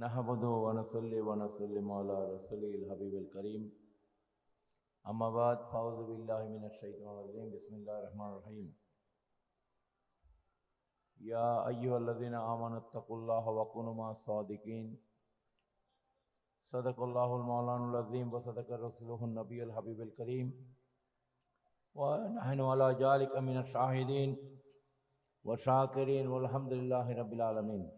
نحمده ونصلي ونسلم على رسوله الحبيب الكريم. أما بعد فأعوذ بالله من الشيطان الرجيم. بسم الله الرحمن الرحيم. يا أيها الذين آمنوا اتقوا الله وكونوا مع الصادقين. صدق الله المولانا العظيم وصدق رسوله النبي الحبيب الكريم. ونحن على ذلك من الشاهدين والشاكرين والحمد لله رب العالمين.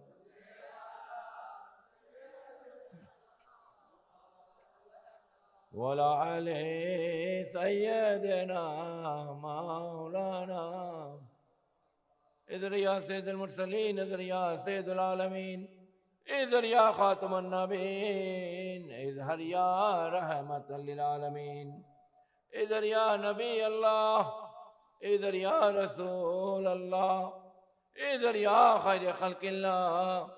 ولا عليه سيدنا مولانا. اذر يا سيد المرسلين اذر يا سيد العالمين اذر يا خاتم النبيين اذهر يا رحمة للعالمين. اذر يا نبي الله اذر يا رسول الله. اذر يا خير خلق الله.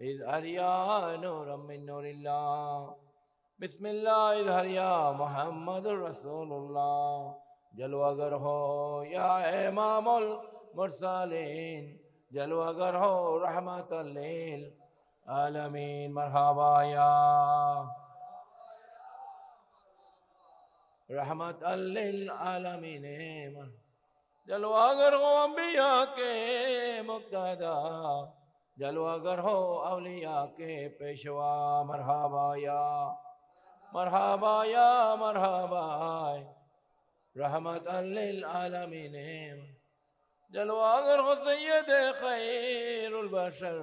اذهر يا نور من نور الله. بسم الله اظہر محمد رسول اللہ جلوگر ہو یا امام المرسلین جلوگر ہو رحمت اللیل عالمین مرحبا یا رحمت للعالمین۔ جلوگر ہو انبیاء کے مقتدا جلوگر ہو اولیاء کے پیشوا۔ مرحبا یا مرحبا يا مرحبا رحمة للعالمين. جلوة گر ہو سید خیر البشر.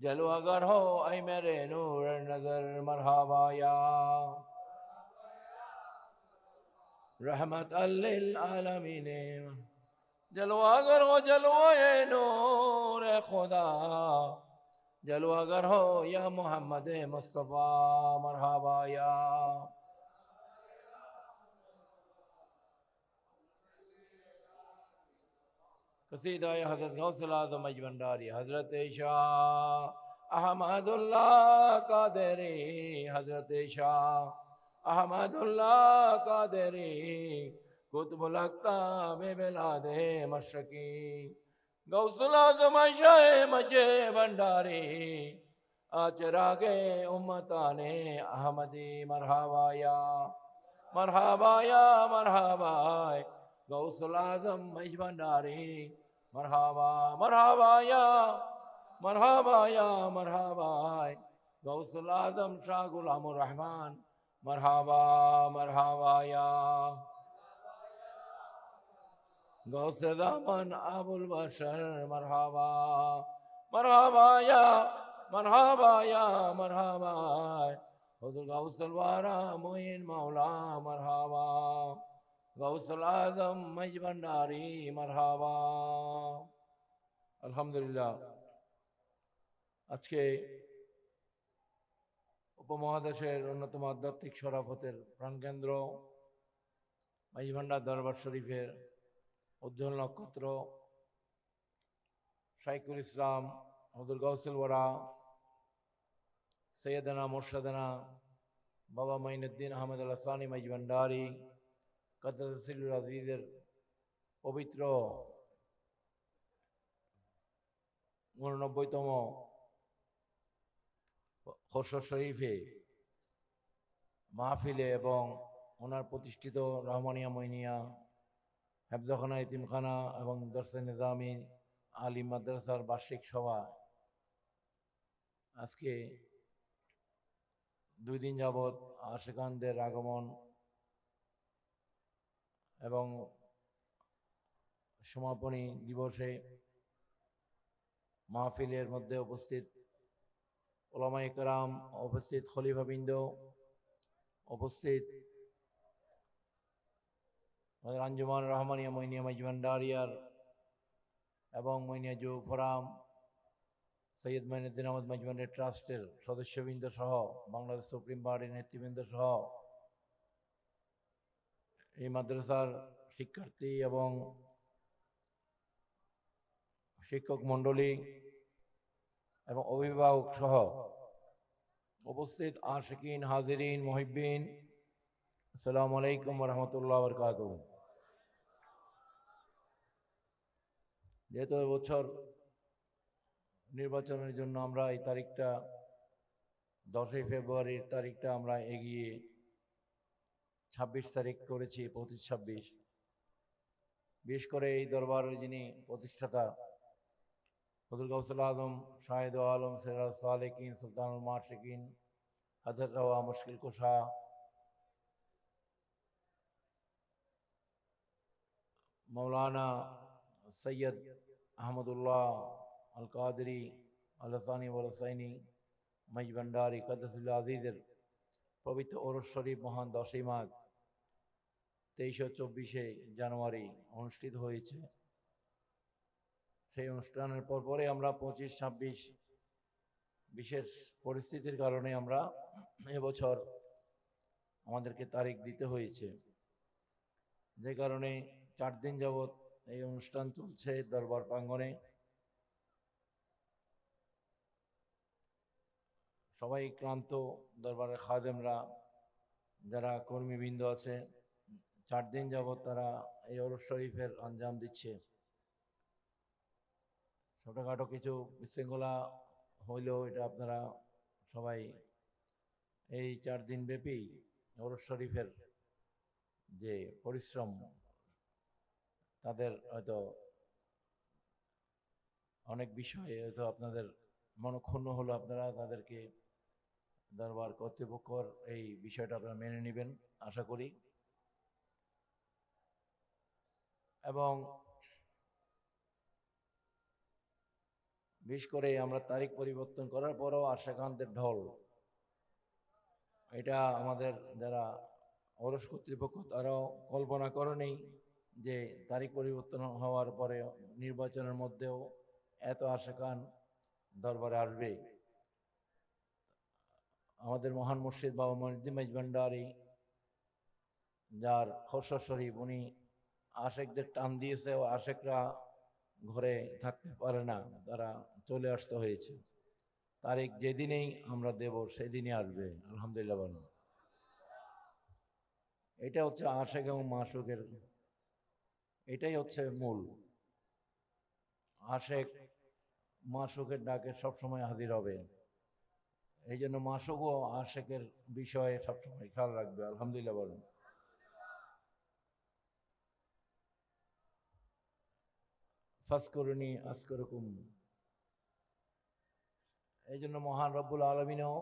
جلوة گر ہو اے میرے نور نظر مرحبا یا رحمت للعالمین جلوة گر ہو جلوة نور خدا. جلوہ گر ہو یا محمد مصطفیٰ مرحبا یا قصیدہ یا حضرت غوثل اعظم اجبنڈاری حضرت شاہ احمد اللہ قادری حضرت شاہ احمد اللہ قادری قطب القتاب بلاد مشرقی غوث العظم شاہ مجھے بھنڈاری آچرا گئے امتان احمدی مرحبا یا۔ مرحبا یا مرحبا غوث العظم مجھ بھنڈاری مرحبا مرحبا یا۔ مرحبا یا مرحبا غوث العظم شاہ غلام الرحمن۔ مرحبا مرحبا یا۔ গৌসে দামান আবুল বাসার মারহাবা, মারহাবায়া মারহাবায়া, মারহাবায়। হুজুর গৌসুল ওয়ারা মুইন মাওলা, মারহাবা। গৌসুল আজম মজ ভান্ডারি, মারহাবা। আলহামদুলিল্লাহ। আজকে উপমহাদেশের অন্যতম আধ্যাত্মিক সরাফতের প্রাণকেন্দ্র মাইজভান্ডার দরবার শরীফের উজ্জ্বল নক্ষত্র শাইকুল ইসলাম হজুর গৌসুল ওরা সৈয়দানা, মোর্শাদানা, বাবা মাইনুদ্দিন আহমেদ আল্লাহ সানি মাইজ ভান্ডারি কদসিলুল আজিজের পবিত্র উননব্বইতম খসর শরীফে মাহফিলে এবং ওনার প্রতিষ্ঠিত রহমানিয়া মইনিয়া হেফজখানা ইতিমখানা এবং দর্শে নিজামি, আলী মাদ্রাসার বার্ষিক সভা, আজকে দুই দিন যাবৎ আশেকানদের আগমন এবং সমাপনী দিবসে মাহফিলের মধ্যে উপস্থিত ওলামাই কারাম, উপস্থিত খলিফাবৃন্দ, উপস্থিত আমাদের আঞ্জুমান রহমানিয়া, মইনিয়া মাইজবান্ডারিয়ার এবং মইনিয়া জু ফরাম, সৈয়দ মাইনুদ্দিন আহমদ মাজমানের ট্রাস্টের সদস্যবৃন্দ সহ, বাংলাদেশ সুপ্রিম পার্টির নেতৃবৃন্দ সহ, এই মাদ্রাসার শিক্ষার্থী এবং শিক্ষক মণ্ডলী এবং অভিভাবক সহ উপস্থিত আশিকিন, হাজিরিন মহিবিন আসসালামু আলাইকুম রহমতুল্লাহ বরকাত যেহেতু বছর নির্বাচনের জন্য আমরা এই তারিখটা, দশই ফেব্রুয়ারির তারিখটা আমরা এগিয়ে ছাব্বিশ তারিখ করেছি, পঁচিশ ছাব্বিশ। বিশেষ করে এই দরবারের যিনি প্রতিষ্ঠাতা হজুর গৌসুল আজম, শাহেদ আলম, সিরাজ সালেকিন, সুলতানুল মাশিকিন হজরত রওয়া মুশকিল কুশা। মৌলানা সৈয়দ আহমদুল্লাহ আল কাদরি আলসানি ওরসাইনি মজ ভণ্ডারি কদসুল আজিজের পবিত্র ওরস শরীফ মহান দশই মাঘ তেইশে চব্বিশে জানুয়ারি অনুষ্ঠিত হয়েছে। সেই অনুষ্ঠানের পর পরে আমরা পঁচিশ, ছাব্বিশ বিশেষ পরিস্থিতির কারণে আমরা এবছর আমাদেরকে তারিখ দিতে হয়েছে। যে কারণে চার দিন যাবৎ এই অনুষ্ঠান চলছে দরবার প্রাঙ্গণে। সবাই ক্লান্ত, দরবারের খাদেমরা, যারা কর্মীবৃন্দ আছে, চার দিন যাবৎ তারা এই অরস শরীফের আঞ্জাম দিচ্ছে। ছোটোখাটো কিছু বিশৃঙ্খলা হইলেও এটা আপনারা সবাই এই চার দিন ব্যাপী অরস শরীফের যে পরিশ্রম তাদের হয়তো অনেক বিষয়ে হয়তো আপনাদের মনক্ষুণ্ণ হলো আপনারা, তাদেরকে দরবার কর্তৃপক্ষর এই বিষয়টা আপনারা মেনে নেবেন, আশা করি। এবং বিশেষ করে আমরা তারিখ পরিবর্তন করার পরও আশাকান্তের ঢল। এটা আমাদের যারা অরস কর্তৃপক্ষ তারাও কল্পনা করেনি। যে তারিখ পরিবর্তন হওয়ার পরে নির্বাচনের মধ্যেও এত আশাকান দরবারে আসবে। আমাদের মহান মুর্শিদ বাবা মনিদ্দিন ভান্ডারি, যার খসর শরীফ উনি আশেকদের টান দিয়েছে ও আশেকরা ঘরে থাকতে পারে না, তারা চলে আসতে হয়েছে। তারিখ যেদিনেই আমরা দেব সেদিনই আসবে, আলহামদুলিল্লাহ বলুন। এটা হচ্ছে আশেক এবং মাসুকের এটাই হচ্ছে মূল। আশেক মাসুকের ডাকে সবসময় হাজির হবে। এই জন্য মাসুকও আশেকের বিষয়ে সবসময় খেয়াল রাখবে, আলহামদুলিল্লাহ বলুন। ফাসকরুনি আসকরকুম এই জন্য মহান রব্বুল আলমিনও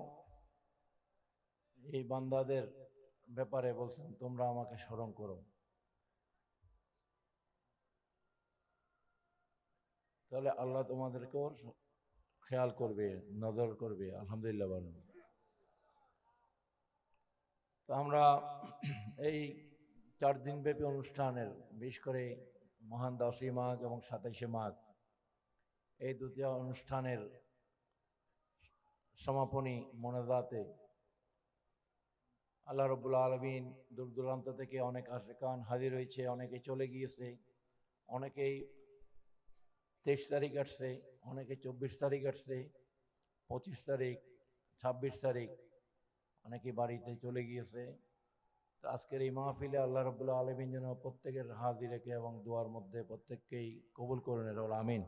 এই বান্দাদের ব্যাপারে বলছেন, তোমরা আমাকে স্মরণ করো। তাহলে আল্লাহ তোমাদেরকেও খেয়াল করবে, নজর করবে, আলহামদুলিল্লাহ বলুন। তো আমরা এই চার দিনব্যাপী অনুষ্ঠানের, বিশেষ করে মহান দশই মাঘ এবং সাতাইশে মাঘ, এই দ্বিতীয় অনুষ্ঠানের সমাপনী মোনাজাতে আল্লাহ রবুল্লা আলমিন দূর দূরান্ত থেকে অনেক আশেকান হাজির হয়েছে, অনেকে চলে গিয়েছে, অনেকেই তেইশ তারিখ আসছে, অনেকে চব্বিশ তারিখ আসছে, পঁচিশ তারিখ, ছাব্বিশ তারিখ, অনেকে বাড়িতে চলে গিয়েছে। তো আজকের এই মাহফিলে আল্লাহ রবুল্লাহ আলমিন যেন প্রত্যেকের হাজিরেকে এবং দোয়ার মধ্যে প্রত্যেককেই কবুল করে নেন আমিন।